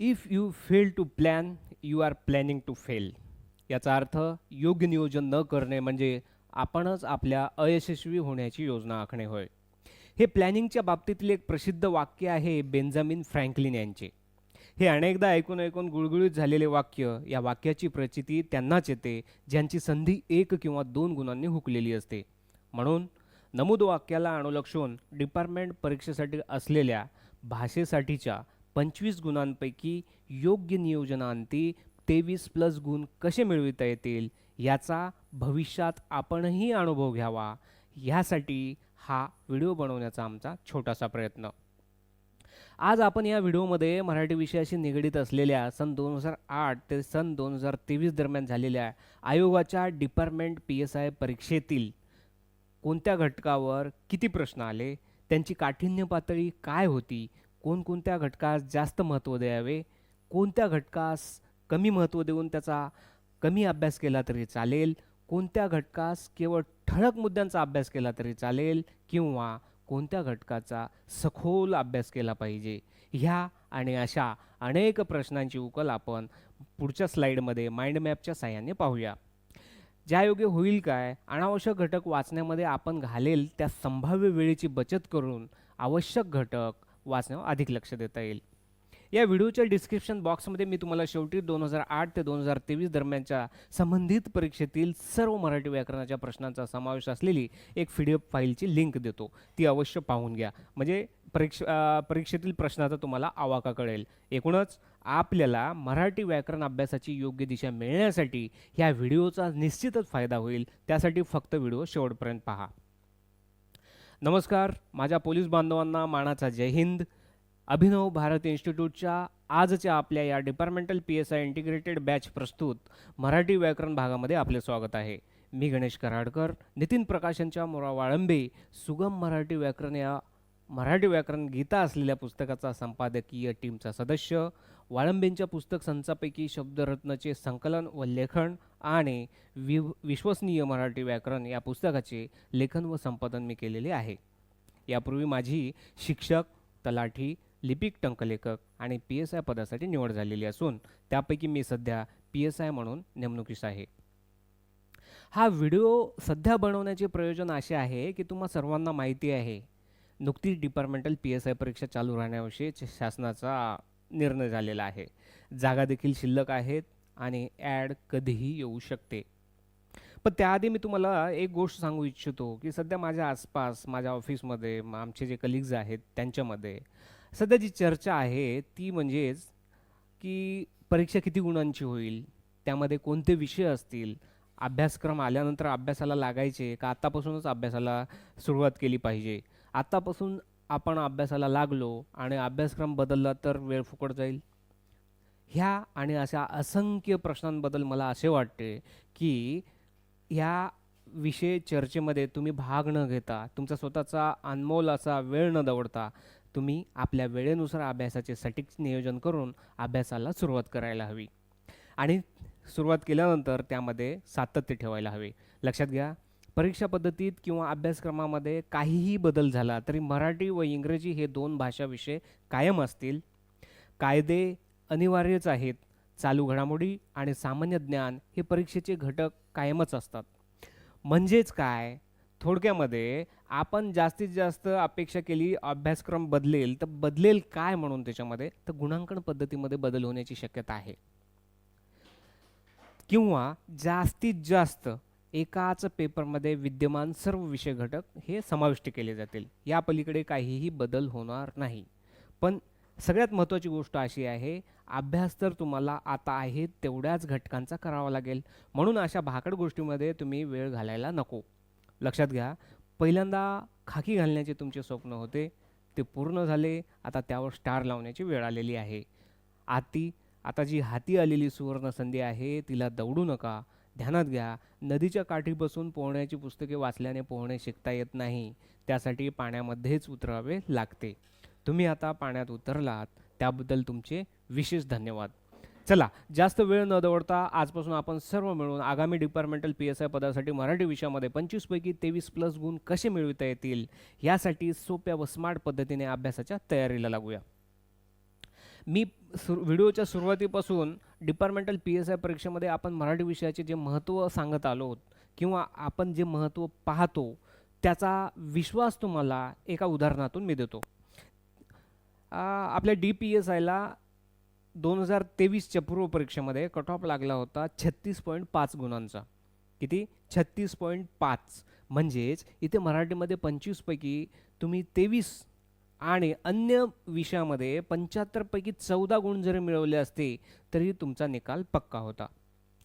If you fail to plan you are planning to fail याचा अर्थ योग्य नियोजन न करणे म्हणजे आपणच आपल्या अयशस्वी होण्याची योजना आखणे होय. हे प्लॅनिंगच्या बाबतीतील एक प्रसिद्ध वाक्य आहे बेंजामिन फ्रँकलिन यांचे. हे अनेकदा ऐकून ऐकून गुळगुळीत झालेले वाक्य या वाक्याची प्रचिती त्यांनाच येते ज्यांची संधी एक किंवा दोन गुणांनी हुकलेली असते. म्हणून नमूद वाक्याला अनुलक्षून डिपार्टमेंट परीक्षेसाठी असलेल्या भाषेसाठीच्या पंचवीस गुणांपैकी योग्य नियोजनांती तेवीस प्लस गुण कसे मिळविता येतील याचा भविष्यात आपणही अनुभव घ्यावा. ह्यासाठी हा व्हिडिओ बनवण्याचा आमचा छोटासा प्रयत्न. आज आपण या व्हिडिओमध्ये मराठी विषयाशी निगडीत असलेल्या सन दोन हजार आठ ते सन दोन हजार तेवीस दरम्यान झालेल्या आयोगाच्या डिपार्टमेंट पी एस आय परीक्षेतील कोणत्या घटकावर किती प्रश्न आले त्यांची काठिण्य पातळी काय होती कोणकोणत्या घटकास जास्त महत्त्व द्यावे कोणत्या घटकास कमी महत्त्व देऊन त्याचा कमी अभ्यास केला तरी चालेल कोणत्या घटकास केवळ ठळक मुद्द्यांचा अभ्यास केला तरी चालेल किंवा कोणत्या घटकाचा सखोल अभ्यास केला पाहिजे ह्या आणि अशा अनेक प्रश्नांची उकल आपण पुढच्या स्लाईडमध्ये माइंड मॅपच्या साह्याने पाहूया. ज्यायोगे होईल काय? अनावश्यक घटक वाचण्यामध्ये आपण घालेल त्या संभाव्य वेळेची बचत करून आवश्यक घटक वाचण्यावर अधिक लक्ष देता येईल. या व्हिडिओच्या डिस्क्रिप्शन बॉक्समध्ये मी तुम्हाला शेवटी दोन हजार आठ ते दोन हजार तेवीस दरम्यानच्या संबंधित परीक्षेतील सर्व मराठी व्याकरणाच्या प्रश्नांचा समावेश असलेली एक पी डी एफ फाईलची लिंक देतो. ती अवश्य पाहून घ्या. म्हणजे परीक्ष परीक्षेतील प्रश्नाचा तुम्हाला आवाका कळेल. एकूणच आपल्याला मराठी व्याकरण अभ्यासाची योग्य दिशा मिळण्यासाठी ह्या व्हिडिओचा निश्चितच फायदा होईल. त्यासाठी फक्त व्हिडिओ शेवटपर्यंत पहा. नमस्कार माझ्या पोलीस बांधवांना मानाचा जय हिंद. अभिनव भारत इन्स्टिट्यूटच्या आजच्या आपल्या या departmental P S I integrated batch प्रस्तुत मराठी व्याकरण भागामध्ये आपले स्वागत आहे. मी गणेश कराडकर नितीन प्रकाशनच्या मोरा वाळंबे सुगम मराठी व्याकरण या मराठी व्याकरण गीता असलेल्या पुस्तकाचा संपादकीय टीमचा सदस्य वाळंबेंच्या पुस्तक संचापैकी शब्दरत्नचे संकलन व लेखन आणि विव विश्वसनीय मराठी व्याकरण या पुस्तकाचे लेखन व संपादन मी केलेले आहे. यापूर्वी माझी शिक्षक तलाठी लिपिक टंकलेखक आणि पी एस आय पदासाठी निवड झालेली असून त्यापैकी मी सध्या पी एस आय म्हणून नेमणुकीस आहे. हा व्हिडिओ सध्या बनवण्याचे प्रयोजन असे आहे की तुम्हा सर्वांना माहिती आहे नुकतीच डिपार्टमेंटल पी एस आय परीक्षा चालू राहण्याविषयी शासनाचा निर्णय झालेला आहे. जागा देखील शिल्लक आहेत आणि ॲड कधीही येऊ शकते. पण त्याआधी मी तुम्हाला एक गोष्ट सांगू इच्छितो की सध्या माझ्या आसपास माझ्या ऑफिसमध्ये आमचे जे कलिग्ज आहेत त्यांच्यामध्ये सध्या जी चर्चा आहे ती म्हणजेच की परीक्षा किती गुणांची होईल त्यामध्ये कोणते विषय असतील अभ्यासक्रम आल्यानंतर अभ्यासाला लागायचे का आत्तापासूनच अभ्यासाला सुरुवात केली पाहिजे? आत्तापासून आपण अभ्यासाला लागलो आणि अभ्यासक्रम बदलला तर वेळ फुकट जाईल? ह्या आणि अशा असंख्य प्रश्नांबद्दल मला असे वाटते की ह्या विषय चर्चेमध्ये तुम्ही भाग न घेता तुमचा स्वतःचा अनमोल असा वेळ न दवडता तुम्ही आपल्या वेळेनुसार अभ्यासाचे सटीक नियोजन करून अभ्यासाला सुरुवात करायला हवी. आणि सुरुवात केल्यानंतर त्यामध्ये सातत्य ठेवायला हवे. लक्षात घ्या परीक्षा पद्धतीत किंवा अभ्यासक्रमामध्ये काहीही बदल झाला तरी मराठी व इंग्रजी हे दोन भाषा विषय कायम असतील. कायदे अनिवार्यच आहेत. चालू घडामोडी आणि सामान्य ज्ञान हे परीक्षेचे घटक कायमच असतात. म्हणजेच काय? थोडक्यामध्ये आपण जास्तीत जास्त अपेक्षा केली अभ्यासक्रम बदलेल तर बदलेल काय म्हणून त्याच्यामध्ये? तर गुणांकन पद्धतीमध्ये बदल होण्याची शक्यता आहे. किंवा जास्तीत जास्त एकाच पेपरमध्ये विद्यमान सर्व विषय घटक हे समाविष्ट केले जातील. या पलीकडे काहीही बदल होणार नाही. पण सगळ्यात महत्त्वाची गोष्ट अशी आहे अभ्यास तर तुम्हाला आता आहे तेवढ्याच घटकांचा करावा लागेल. म्हणून अशा भाकड गोष्टीमध्ये तुम्ही वेळ घालायला नको. लक्षात घ्या पहिल्यांदा खाकी घालण्याचे तुमचे स्वप्न होते ते पूर्ण झाले आता त्यावर स्टार लावण्याची वेळ आलेली आहे. आती आता जी हाती आलेली सुवर्ण संधी आहे तिला दवडू नका. ध्यानात घ्या. नदीच्या काठी बसून पोहण्याची पुस्तके वाचल्याने पोहणे शिकता येत नाही. त्यासाठी पाण्यामध्येच उतरावे लागते. तुम्ही आता पाण्यात उतरलात त्याबद्दल तुमचे विशेष धन्यवाद. चला जास्त वेळ न दवडता आजपासून आपण सर्व मिळून आगामी डिपार्टमेंटल पी एस आय पदासाठी मराठी विषयामध्ये पंचवीसपैकी तेवीस प्लस गुण कसे मिळविता येतील? यासाठी सोप्या व स्मार्ट पद्धतीने अभ्यासाच्या तयारीला लागूया. मी सुर व्हिडिओच्या सुरुवातीपासून डिपार्टमेंटल पी एस आय परीक्षेमध्ये आपण मराठी विषयाचे जे महत्त्व सांगत आलो आहोत किंवा आपण जे महत्त्व पाहतो त्याचा विश्वास तुम्हाला एका उदाहरणातून मी देतो. आपल्या डी पी एस आयला दोन हजार तेवीसच्या पूर्वपरीक्षेमध्ये कट ऑफ लागला होता छत्तीस पॉईंट पाच गुणांचा. किती? छत्तीस पॉईंट पाच. म्हणजेच इथे मराठीमध्ये पंचवीसपैकी तुम्ही तेवीस आणि अन्य विषयामध्ये पंच्याहत्तरपैकी चौदा गुण जरी मिळवले असते तरी तुमचा निकाल पक्का होता.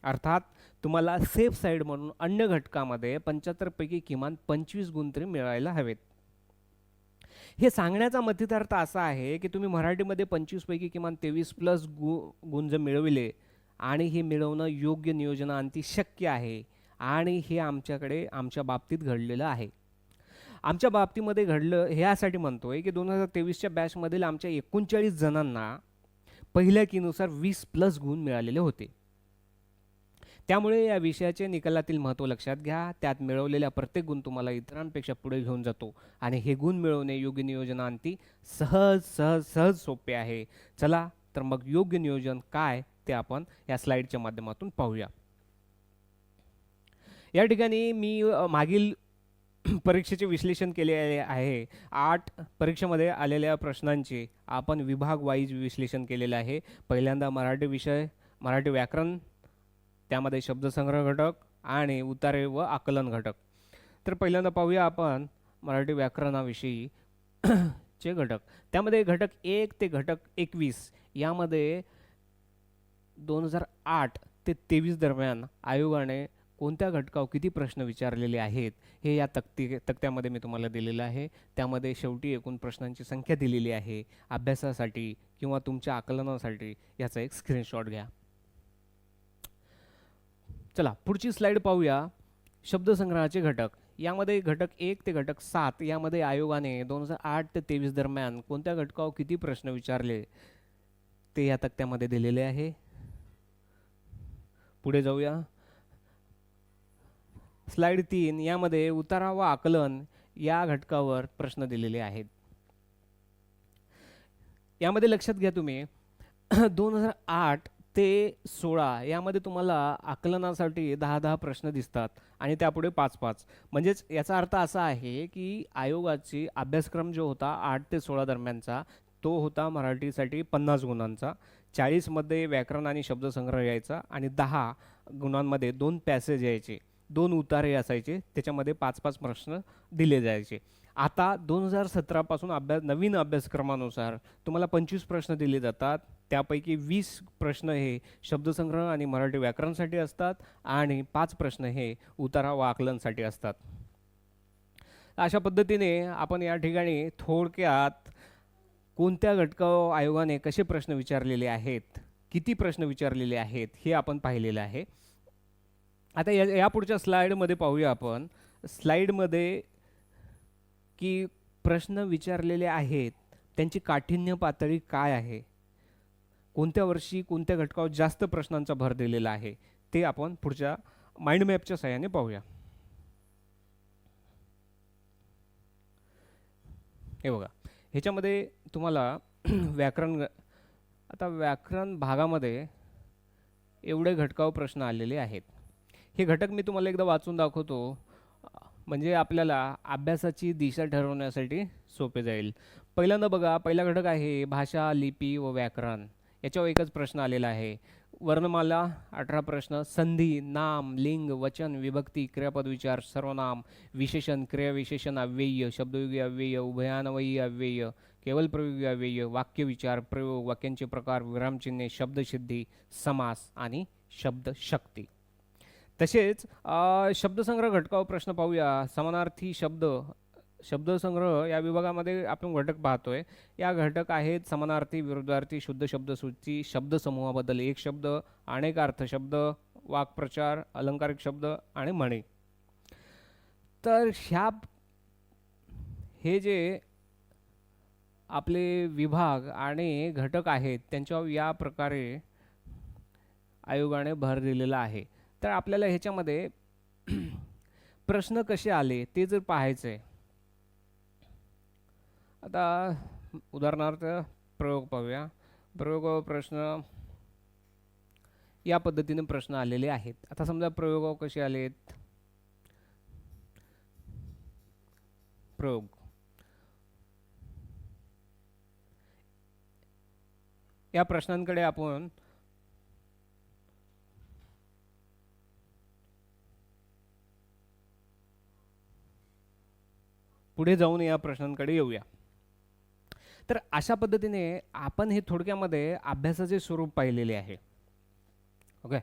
अर्थात तुम्हाला सेफ साईड म्हणून अन्य घटकामध्ये पंच्याहत्तरपैकी किमान पंचवीस गुण तरी मिळायला हवेत. हे सांगण्याचा मथितार्थ असा आहे की तुम्ही मराठीमध्ये पंचवीसपैकी किमान तेवीस प्लस गु गुण मिळविले आणि हे मिळवणं योग्य नियोजनाअंती शक्य आहे आणि हे आमच्याकडे आमच्या बाबतीत घडलेलं आहे. आमच्या बाबतीमध्ये घडलं हे यासाठी आहे की दोन हजार तेवीसच्या बॅचमधील आमच्या एकोणचाळीस जणांना पहिल्या कीनुसार वीस प्लस गुण मिळालेले होते. त्यामुळे या विषयाचे निकालातील महत्त्व लक्षात घ्या. त्यात मिळवलेल्या प्रत्येक गुण तुम्हाला इतरांपेक्षा पुढे घेऊन जातो आणि हे गुण मिळवणे योग्य नियोजनांती सहज सहज सहज सोपे आहे. चला तर मग योग्य नियोजन काय ते आपण या स्लाईडच्या माध्यमातून पाहूया. या ठिकाणी मी मागील परीक्षेचे विश्लेषण केलेले आहे. आठ परीक्षेमध्ये आलेल्या प्रश्नांचे आपण विभाग वाईज विश्लेषण केलेलं आहे. पहिल्यांदा मराठी विषय मराठी व्याकरण त्यामध्ये शब्दसंग्रह घटक आणि उतारे व आकलन घटक. तर पहिल्यांदा पाहूया आपण मराठी व्याकरणाविषयी चे घटक. त्यामध्ये घटक एक ते घटक एकवीस यामध्ये दोन हजार आठ ते तेवीस दरम्यान आयोगाने कोणत्या घटकावर किती प्रश्न विचारलेले आहेत हे या तक्ती तक्त्यामध्ये मी तुम्हाला दिलेलं आहे. त्यामध्ये शेवटी एकूण प्रश्नांची संख्या दिलेली आहे. अभ्यासासाठी किंवा तुमच्या आकलनासाठी याचा एक स्क्रीनशॉट घ्या. चला पुढची स्लाईड पाहूया. शब्दसंग्रहाचे घटक. यामध्ये घटक एक ते घटक सात यामध्ये आयोगाने दोन हजार आठ ते तेवीस दरम्यान कोणत्या घटकावर किती प्रश्न विचारले ते या तक्त्यामध्ये दिलेले आहे. पुढे जाऊया. स्लाइड तीन यामध्ये उतारा व आकलन या घटकावर प्रश्न दिलेले आहेत. यामध्ये लक्षात घ्या तुम्ही. दोन हजार आठ ते सोळा यामध्ये तुम्हाला आकलनासाठी दहा दहा प्रश्न दिसतात आणि त्यापुढे पाच पाच. म्हणजेच याचा अर्थ असा आहे की आयोगाची अभ्यासक्रम जो होता आठ ते सोळा दरम्यानचा तो होता मराठीसाठी पन्नास गुणांचा चाळीसमध्ये व्याकरण आणि शब्दसंग्रह यायचा आणि दहा गुणांमध्ये दोन पॅसेज यायचे. दोन उतारे असायचे. त्याच्यामध्ये पाच पाच प्रश्न दिले जायचे. आता दोन हजार सतरापासून अभ्यास नवीन अभ्यासक्रमानुसार तुम्हाला पंचवीस प्रश्न दिले जातात. त्यापैकी वीस प्रश्न हे शब्दसंग्रह आणि मराठी व्याकरणसाठी असतात आणि पाच प्रश्न हे उतारा व आकलनसाठी असतात. अशा पद्धतीने आपण या ठिकाणी थोडक्यात कोणत्या घटक आयोगाने कसे प्रश्न विचारलेले आहेत किती प्रश्न विचारलेले आहेत हे आपण पाहिलेलं आहे. आता या या पुढच्या स्लाईडमध्ये पाहूया आपण. स्लाईडमध्ये की प्रश्न विचारलेले आहेत त्यांची काठिण्य पातळी काय आहे? कोणत्या वर्षी कोणत्या घटकावर जास्त प्रश्नांचा भर दिलेला आहे? ते आपण पुढच्या माइंड मॅपच्या सहाय्याने पाहूया. हे बघा. ह्याच्यामध्ये तुम्हाला व्याकरण आता व्याकरण भागामध्ये एवढे घटकाव प्रश्न आलेले आहेत. हे घटक मी तुम्हाला एकदा वाचून दाखवतो. म्हणजे आपल्याला अभ्यासाची दिशा ठरवण्यासाठी सोपे जाईल. पहिल्यांदा बघा पहिला घटक आहे भाषा लिपी व व्याकरण. याच्यावर एकच प्रश्न आलेला आहे. वर्णमाला अठरा प्रश्न संधी नाम लिंग वचन विभक्ती क्रियापद विचार सर्वनाम विशेषण क्रियाविशेषण अव्यय शब्दयुगी अव्यय उभयानवयी अव्यय केवल प्रयोगी अव्यय वाक्यविचार प्रयोग वाक्यांचे प्रकार विरामचिन्हे शब्दसिद्धी समास आणि शब्दशक्ती. तसेच शब्दसंग्रह घटकावर प्रश्न पाहूया. समानार्थी शब्द शब्दसंग्रह या विभागामध्ये आपण घटक पाहतोय. या घटक आहेत समानार्थी विरुद्धार्थी शुद्ध शब्दसूची शब्दसमूहाबद्दल एक शब्द अनेक अर्थशब्द वाक्प्रचार अलंकारिक शब्द आणि म्हणे. तर ह्या हे जे आपले विभाग आणि घटक आहेत त्यांच्यावर या प्रकारे आयोगाने भर दिलेला आहे. तर आपल्याला ह्याच्यामध्ये प्रश्न कसे आले ते जर पाहायचं आहे आता उदाहरणार्थ प्रयोग पाहूया. प्रयोग प्रश्न या पद्धतीने प्रश्न आलेले आहेत. आता समजा प्रयोग कसे आलेत? प्रयोग. या प्रश्नांकडे आपण पुढे जाऊन या प्रश्नांकडे येऊया. तर अशा पद्धतीने आपण हे थोडक्यामध्ये अभ्यासाचे स्वरूप पाहिलेले आहे. ओके?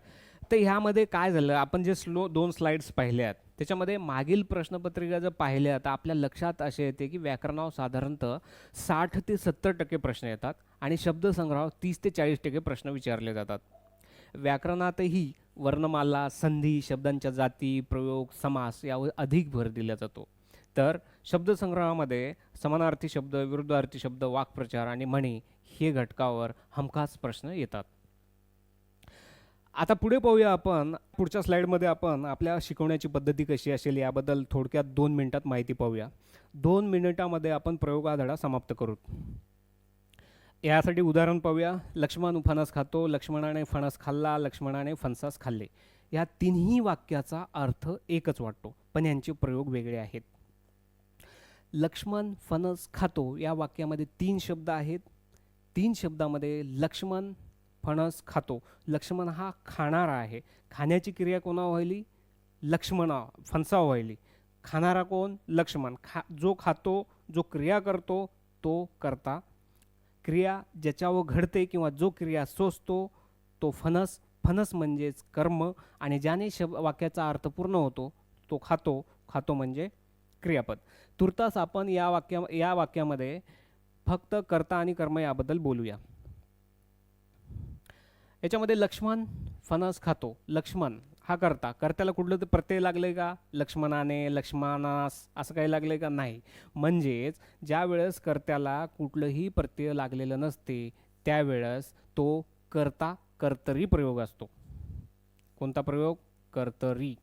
तर ह्यामध्ये काय झालं? आपण जे स्लो दोन स्लाइड्स आहेत. त्याच्यामध्ये मागील प्रश्नपत्रिका जर पाहिल्या तर आपल्या लक्षात असे येते की व्याकरणावर साधारणतः साठ ते सत्तर टक्के प्रश्न येतात आणि शब्दसंग्रह तीस ते चाळीस टक्के प्रश्न विचारले जातात. व्याकरणातही वर्णमाला संधी शब्दांच्या जाती प्रयोग समास यावर अधिक भर दिला जातो. तर शब्दसंग्रहामध्ये समानार्थी शब्द विरुद्धार्थी शब्द वाक्प्रचार आणि म्हणी हे घटकावर हमखास प्रश्न येतात. आता पुढे पाहूया आपण पुढच्या स्लाईडमध्ये आपण आपल्या शिकवण्याची पद्धती कशी असेल याबद्दल थोडक्यात दोन मिनिटात माहिती पाहूया. दोन मिनिटामध्ये आपण प्रयोगाधडा समाप्त करू. यासाठी उदाहरण पाहूया. लक्ष्मण फणस खातो लक्ष्मणाने फणस खाल्ला लक्ष्मणाने फणसास खाल्ले. या तिन्ही वाक्याचा अर्थ एकच वाटतो पण यांचे प्रयोग वेगळे आहेत. लक्ष्मण फणस खातो. या वाक्यामध्ये तीन शब्द आहेत. तीन शब्दामध्ये लक्ष्मण फणस खातो. लक्ष्मण हा खाणारा आहे. खाण्याची क्रिया कोणा व्हायली? लक्ष्मणा फणसा व्हायली. खाणारा कोण? लक्ष्मण. खा जो खातो जो क्रिया करतो तो करता. क्रिया ज्याच्यावर घडते किंवा जो क्रिया सोसतो तो फणस. फणस म्हणजेच कर्म. आणि ज्याने शब वाक्याचा अर्थ पूर्ण होतो तो खातो. खातो म्हणजे क्रियापद. तुर्तास आपण या वाक्या या वाक्यामध्ये फक्त कर्ता आणि कर्म याबद्दल बोलूया. याच्यामध्ये लक्ष्मण फणस खातो. लक्ष्मण हा करता. कर्त्याला कुठलं तर प्रत्यय लागले का? लक्ष्मणाने लक्ष्मणास असं काही लागले का? नाही. म्हणजेच ज्या वेळेस कर्त्याला कुठलंही प्रत्यय लागलेलं नसते त्यावेळेस तो कर्ता कर्तरी प्रयोग असतो. कोणता प्रयोग? कर्तरी.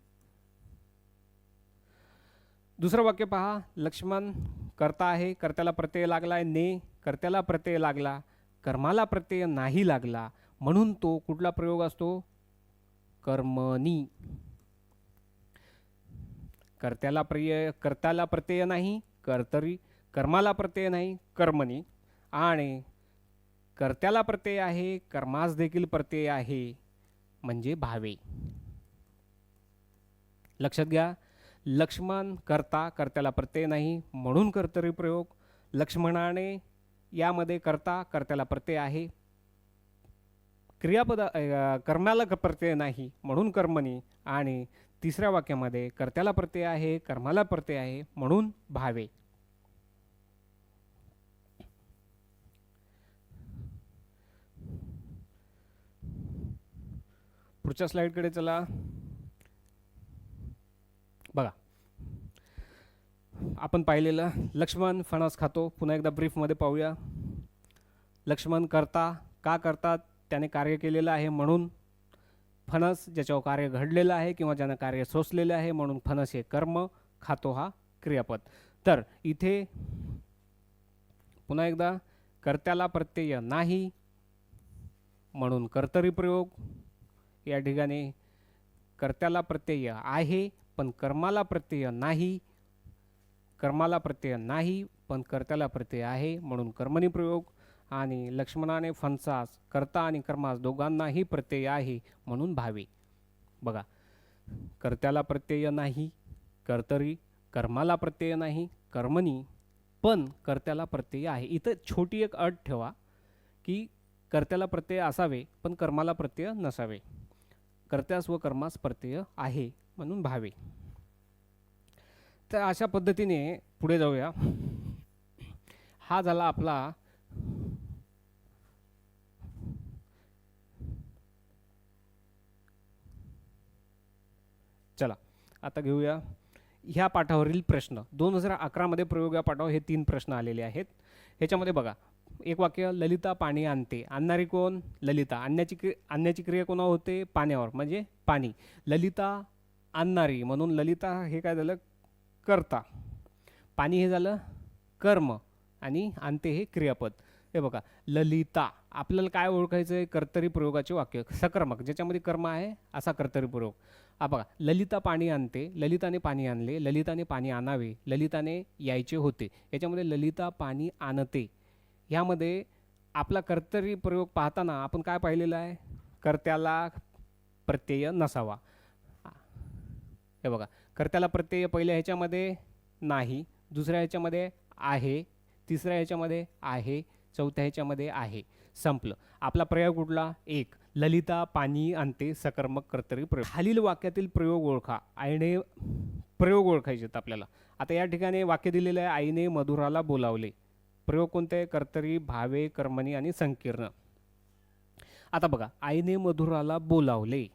दुसरं वाक्य पहा लक्ष्मण कर्ता आहे कर्त्याला प्रत्यय लागलाय ने कर्त्याला प्रत्यय लागला कर्माला प्रत्यय नाही लागला म्हणून तो कुठला प्रयोग असतो? कर्मनी कर्त्याला प्रय कर्त्याला प्रत्यय नाही कर्तरी कर्माला प्रत्यय नाही कर्मनी आणि कर्त्याला प्रत्यय आहे कर्मास देखील प्रत्यय आहे म्हणजे भावे. लक्षात घ्या लक्ष्मण करता कर्त्याला प्रत्यय नाही म्हणून कर्तरी प्रयोग. लक्ष्मणाने यामध्ये करता कर्त्याला प्रत्यय आहे. क्रियापद कर्माला प्रत्यय नाही म्हणून कर्मणी. आणि तिसऱ्या वाक्यामध्ये कर्त्याला प्रत्यय आहे कर्माला प्रत्यय आहे म्हणून भावे. पुढच्या स्लाईडकडे चला. बघा. आपण पाहिलेलं लक्ष्मण फणस खातो. पुन्हा एकदा ब्रीफमध्ये पाहूया. लक्ष्मण करता का करतात? त्याने कार्य केलेलं आहे म्हणून फणस ज्याच्यावर कार्य घडलेलं आहे किंवा ज्यानं कार्य सोसलेलं आहे म्हणून फणस हे कर्म खातो हा क्रियापद. तर इथे पुन्हा एकदा कर्त्याला प्रत्यय नाही म्हणून कर्तरी प्रयोग. या ठिकाणी कर्त्याला प्रत्यय आहे. पण कर्माला प्रत्यय नाही. कर्माला प्रत्यय नाही पण कर्त्याला प्रत्यय आहे. म्हणून कर्मणी प्रयोग आणि लक्ष्मणाने फणसास कर्ता आणि कर्मास दोघांनाही प्रत्यय आहे म्हणून भावे. बघा कर्त्याला प्रत्यय नाही कर्तरी कर्माला प्रत्यय नाही कर्मणी पण कर्त्याला प्रत्यय आहे. इथं छोटी एक अट ठेवा की कर्त्याला प्रत्यय असावे पण कर्माला प्रत्यय नसावे. कर्त्यास व कर्मास प्रत्यय आहे. म्हणून भावे. तर अशा पद्धतीने पुढे जाऊया. हा झाला आपला चला आता घेऊया ह्या पाठावरील प्रश्न. दोन हजार अकरामध्ये प्रयोग या पाठावर हे तीन प्रश्न आलेले आहेत. ह्याच्यामध्ये बघा एक वाक्य ललिता पाणी आणते. आणणारी कोण? ललिता. आणण्याची क्रि आणण्याची क्रिया कोणावर होते? पाण्यावर. म्हणजे पाणी. ललिता आणणारी. म्हणून ललिता हे काय झालं? करता. पाणी हे झालं कर्म आणि आणते हे क्रियापद. हे बघा ललिता. आपल्याला काय ओळखायचं आहे कर्तरी प्रयोगाचे वाक्य. सकर्मक. ज्याच्यामध्ये कर्म आहे असा कर्तरी प्रयोग. हा बघा ललिता पाणी आणते ललिताने पाणी आणले ललिताने पाणी आणावे ललिताने यायचे होते. याच्यामध्ये ललिता पाणी आणते. ह्यामध्ये आपला कर्तरी प्रयोग पाहताना आपण काय पाहिलेलं आहे? कर्त्याला प्रत्यय नसावा. हे बघा. कर्त्याला प्रत्यय पहिल्या ह्याच्यामध्ये नाही दुसऱ्या ह्याच्यामध्ये आहे तिसऱ्या ह्याच्यामध्ये आहे चौथ्या ह्याच्यामध्ये आहे. संपलं. आपला प्रयोग कुठला? एक ललिता पाणी अंते सकर्मक कर्तरी प्रयोग. खालील वाक्यातील प्रयोग ओळखा. आईने प्रयोग ओळखायचे आहेत आपल्याला. आता या ठिकाणी वाक्य दिलेलं आहे आईने मधुराला बोलावले. प्रयोग कोणते? आहे? कर्तरी भावे कर्मणी आणि संकीर्ण. आता बघा आईने मधुराला बोलावले.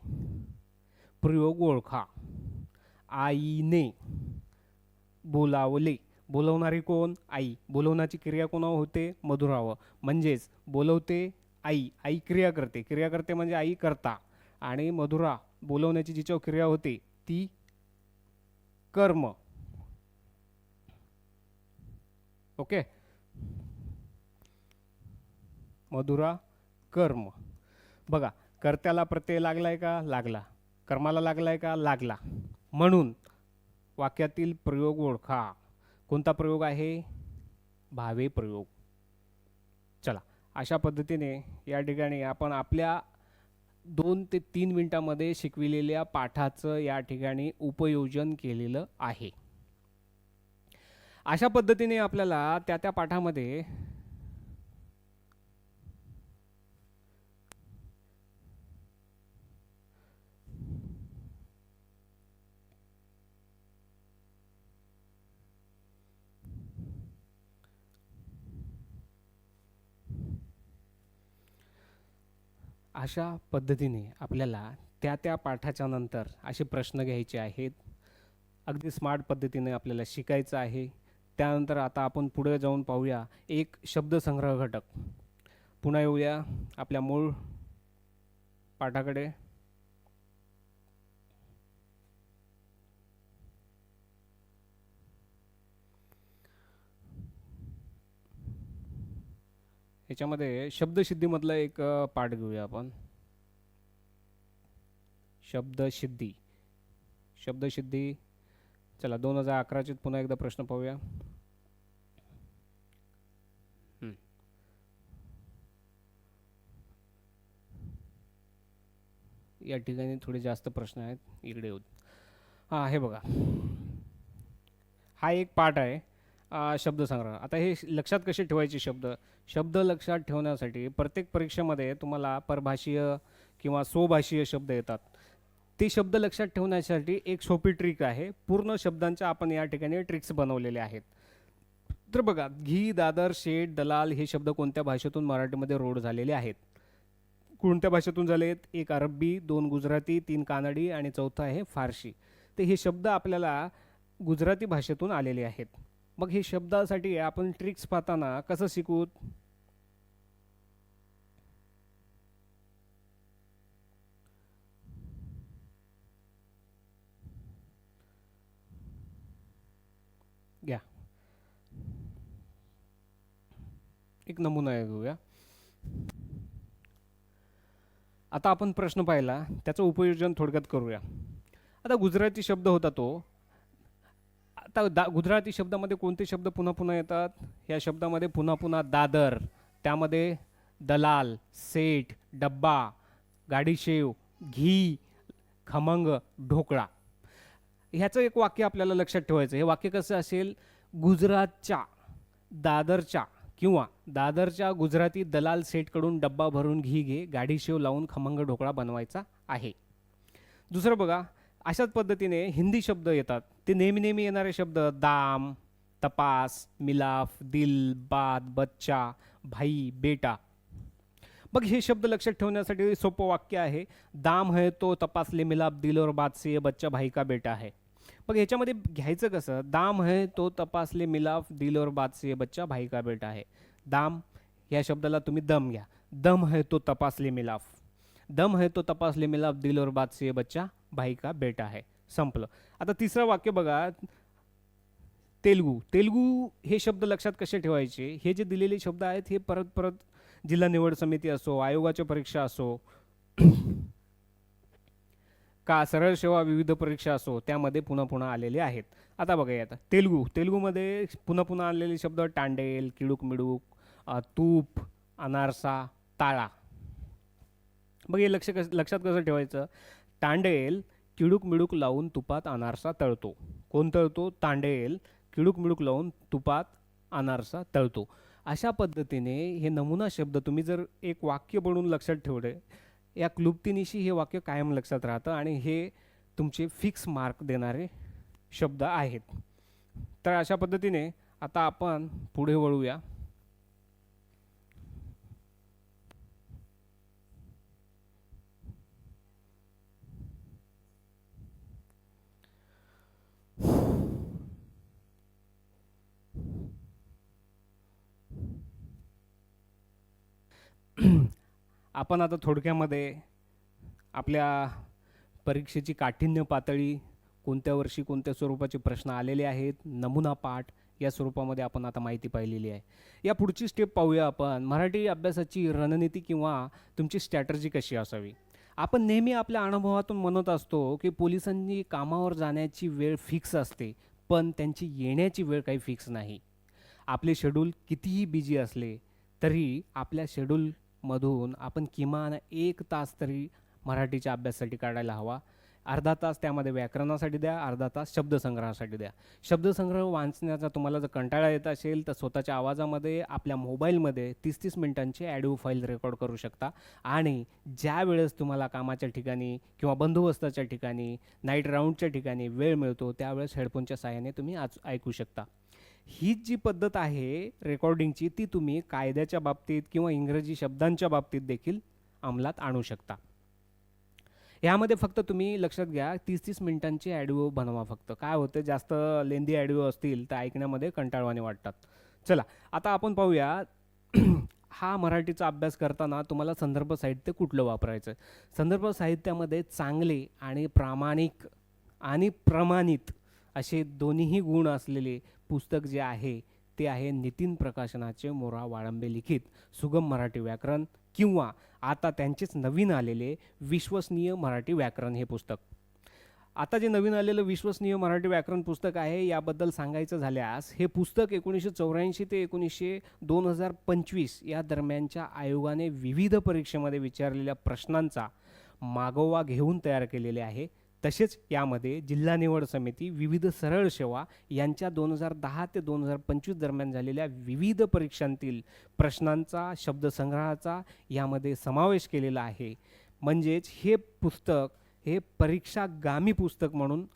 प्रयोग ओळखा. आईने बोलावले. बोलवणारी कोण? आई. बोलवण्याची क्रिया कोणावर होते? मधुरावर. म्हणजेच बोलवते आई. आई क्रिया करते. क्रिया करते म्हणजे आई करता. आणि मधुरा बोलवण्याची जिच्यावर क्रिया होते ती कर्म. ओके? मधुरा कर्म. बघा कर्त्याला प्रत्यय लागलाय का? लागला. कर्माला लागलाय का? लागला. म्हणून वाक्यातील प्रयोग ओळखा. कोणता प्रयोग आहे? भावे प्रयोग. चला अशा पद्धतीने या ठिकाणी आपण आपल्या दोन ते तीन मिनटामध्ये शिकविलेल्या पाठाचं या ठिकाणी उपयोजन केलेलं आहे. अशा पद्धतीने आपल्याला त्या त्या पाठामध्ये अशा पद्धतीने आपल्याला त्या त्या पाठाच्या नंतर असे प्रश्न घ्यायचे आहेत. अगदी स्मार्ट पद्धतीने आपल्याला शिकायचं आहे. त्यानंतर आता आपण पुढे जाऊन पाहूया एक शब्दसंग्रह घटक. पुन्हा येऊया आपल्या मूळ पाठाकडे. याच्यामध्ये शब्दसिद्धीमधला एक पाठ घेऊया आपण. शब्दसिद्धी. शब्दसिद्धी. चला दोन हजार अकराचे पुन्हा एकदा प्रश्न पाहूया. या ठिकाणी थोडे जास्त प्रश्न आहेत. इकडे होत हां हे बघा. हा एक पाठ आहे. शब्दसंग्रह आता हे लक्षात कसे ठेवायचे शब्द? शब्द लक्षात ठेवण्यासाठी प्रत्येक परीक्षेमध्ये तुम्हाला परभाषीय किंवा स्वभाषीय शब्द येतात. ते शब्द लक्षात ठेवण्यासाठी एक सोपी ट्रिक आहे. पूर्ण शब्दांच्या आपण या ठिकाणी ट्रिक्स बनवलेले आहेत. तर बघा घी दादर शेड दलाल हे शब्द कोणत्या भाषेतून मराठीमध्ये रोड झालेले आहेत? कोणत्या भाषेतून झाले आहेत? एक अरबी दोन गुजराती तीन कानडी आणि चौथा आहे फारशी तर हे शब्द आपल्याला गुजराती भाषेतून आलेले आहेत. मग हे शब्दासाठी आपण ट्रिक्स पाहताना कसं शिकू? घ्या. एक नमुना घेऊया. आता आपण प्रश्न पाहिला त्याचं उपयोजन थोडक्यात करूया. आता गुजराती शब्द होता तो आता दा गुजराती शब्दामध्ये कोणते शब्द पुन्हा पुन्हा येतात? या शब्दामध्ये पुन्हा पुन्हा दादर त्यामध्ये दलाल सेठ डब्बा गाडीशेव घी खमंग ढोकळा. ह्याचं एक वाक्य आपल्याला लक्षात ठेवायचं हे वाक्य कसं असेल? गुजरातच्या दादरच्या किंवा दादरच्या गुजराती दलाल सेठकडून डब्बा भरून घी घे गाडीशेव लावून खमंग ढोकळा बनवायचा आहे. दुसरं बघा अशाच पद्धतीने हिंदी शब्द येतात. ते नेहमी नेहमी येणारे शब्द दाम तपास मिलाफ दिल बाद बच्चा भाई बेटा. मग हे शब्द लक्षात ठेवण्यासाठी सोपं वाक्य आहे दाम है तो तपासले मिलाप दिल और बात से ये बच्चा भाई का बेटा है. मग ह्याच्यामध्ये घ्यायचं कसं दाम है तो तपासले मिलाफ दिल और बात से ये बच्चा भाई का बेटा आहे दाम या शब्दाला तुम्ही दम घ्या. दम है तो तपासले मिलाफ. दम है तो तपासले मिलाफ दिल और बात से ये बच्चा भाई का बेटा है. संपलं. आता तिसरं वाक्य बघा. तेलगू. तेलगू हे शब्द लक्षात कसे ठेवायचे? हे जे दिलेले शब्द आहेत हे परत परत जिल्हा निवड समिती असो आयोगाच्या परीक्षा असो का सरळ सेवा विविध परीक्षा असो त्यामध्ये पुन्हा पुन्हा आलेले आहेत. आता बघा आता तेलगू. तेलगूमध्ये पुन्हा पुन्हा आलेले शब्द टांडेल किडूक मिडूक तूप अनारसा ताळा. बघ हे लक्ष कस लक्षात कसं ठेवायचं? तांडेल किडूक मिडूक लावून तुपात अनारसा तळतो. कोण तळतो? तांडेल किडूक मिडूक लावून तुपात अनारसा तळतो. अशा पद्धतीने हे नमुना शब्द तुम्ही जर एक वाक्य बनवून लक्षात ठेवले या क्लुप्तीनिशी हे वाक्य कायम लक्षात राहतं आणि हे तुमचे फिक्स मार्क देणारे शब्द आहेत. तर अशा पद्धतीने आता आपण पुढे वळूया. आपण आता थोडक्यामध्ये आपल्या परीक्षेची काठिण्य पातळी कोणत्या वर्षी कोणत्या स्वरूपाचे प्रश्न आलेले आहेत नमुना पाठ या स्वरूपामध्ये आपण आता माहिती पाहिलेली आहे. या पुढची स्टेप पाहूया आपण. मराठी अभ्यासाची रणनीती किंवा तुमची स्ट्रॅटर्जी कशी असावी? आपण नेहमी आपल्या अनुभवातून म्हणत असतो की पोलिसांनी कामावर जाण्याची वेळ फिक्स असते पण त्यांची येण्याची वेळ काही फिक्स नाही. आपले शेड्यूल कितीही बिझी असले तरी आपल्या शेड्यूल मधून आपण किमान एक तास तरी मराठीच्या अभ्यासासाठी काढायला हवा. अर्धा तास त्यामध्ये व्याकरणासाठी द्या अर्धा तास शब्दसंग्रहासाठी द्या. शब्दसंग्रह वाचण्याचा तुम्हाला जर कंटाळा येत असेल तर स्वतःच्या आवाजामध्ये आपल्या मोबाईलमध्ये तीस तीस मिनिटांची ॲडिओ फाईल रेकॉर्ड करू शकता. आणि ज्या वेळेस तुम्हाला कामाच्या ठिकाणी किंवा बंदोबस्ताच्या ठिकाणी नाईट राऊंडच्या ठिकाणी वेळ मिळतो त्यावेळेस हेडफोनच्या सहाय्याने तुम्ही आज ऐकू शकता. ही जी पद्धत आहे रेकॉर्डिंगची ती तुम्ही कायद्याच्या बाबतीत किंवा इंग्रजी शब्दांच्या बाबतीत देखील अंमलात आणू शकता. ह्यामध्ये फक्त तुम्ही लक्षात घ्या तीस तीस मिनिटांची ॲडिओ बनवा फक्त. काय होतं जास्त लेंदी ॲडिओ असतील तर ऐकण्यामध्ये कंटाळवाणे वाटतात. चला आता आपण पाहूया हा मराठीचा अभ्यास करताना तुम्हाला संदर्भ साहित्य कुठलं वापरायचं संदर्भ साहित्यामध्ये चांगले आणि प्रामाणिक आणि प्रमाणित असे दोन्हीही गुण असलेले पुस्तक जे आहे ते आहे नितीन प्रकाशनाचे मोरा वाळंबे लिखित सुगम मराठी व्याकरण किंवा आता त्यांचेच नवीन आलेले विश्वसनीय मराठी व्याकरण हे पुस्तक. आता जे नवीन आलेलं विश्वसनीय मराठी व्याकरण पुस्तक आहे याबद्दल सांगायचं झाल्यास हे पुस्तक एकोणीसशे चौऱ्याऐंशी ते एकोणीसशे दोन हजार पंचवीस या दरम्यानच्या आयोगाने विविध परीक्षेमध्ये विचारलेल्या प्रश्नांचा मागोवा घेऊन तयार केलेले आहे. तसेच यामध्ये जिल्हा निवड समिती विविध सरळ सेवा यांच्या दोन हजार दहा ते दोन हजार पंचवीस दरम्यान झालेल्या विविध परीक्षांतील प्रश्नांचा शब्दसंग्रहाचा यामध्ये समावेश केलेला आहे. म्हणजेच हे पुस्तक हे परीक्षागामी पुस्तक म्हणून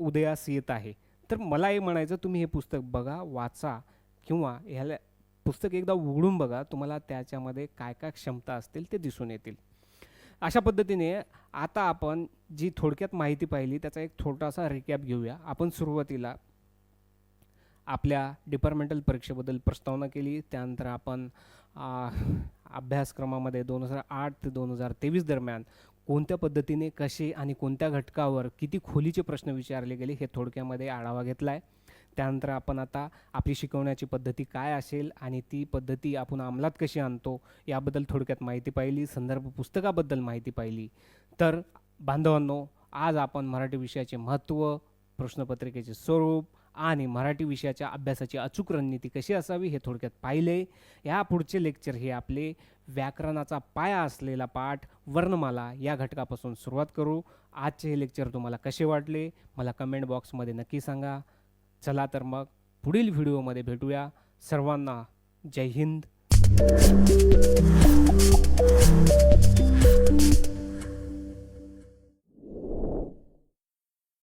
उदयास येत आहे. तर मला हे म्हणायचं तुम्ही हे पुस्तक बघा वाचा किंवा ह्याला पुस्तक एकदा उघडून बघा तुम्हाला त्याच्यामध्ये काय काय क्षमता असतील ते दिसून येतील. अशा पद्धतीने आता आपण जी थोडक्यात माहिती पाहिली त्याचा एक छोटासा रिकॅप घेऊया. आपण सुरुवातीला आपल्या डिपार्टमेंटल परीक्षेबद्दल प्रस्तावना केली. त्यानंतर आपण अभ्यासक्रमामध्ये दोन हजार आठ ते दोन हजार तेवीस दरम्यान कोणत्या पद्धतीने कसे आणि कोणत्या घटकावर किती खोलीचे प्रश्न विचारले गेले हे थोडक्यामध्ये आढावा घेतला आहे त्यानंतर आपण आता आपली शिकवण्याची पद्धती काय असेल आणि ती पद्धती आपण अंमलात कशी आणतो याबद्दल थोडक्यात माहिती पाहिली संदर्भ पुस्तकाबद्दल माहिती पाहिली. तर बांधवांनो आज आपण मराठी विषयाचे महत्त्व प्रश्नपत्रिकेचे स्वरूप आणि मराठी विषयाच्या अभ्यासाची अचूक रणनीती कशी असावी हे थोडक्यात पाहिले. या पुढचे लेक्चर हे आपले व्याकरणाचा पाया असलेला पाठ वर्णमाला या घटकापासून सुरुवात करू. आजचे हे लेक्चर तुम्हाला कसे वाटले? मला कमेंट बॉक्समध्ये नक्की सांगा. चला तर मग पुढील व्हिडिओमध्ये भेटूया. सर्वांना जय हिंद.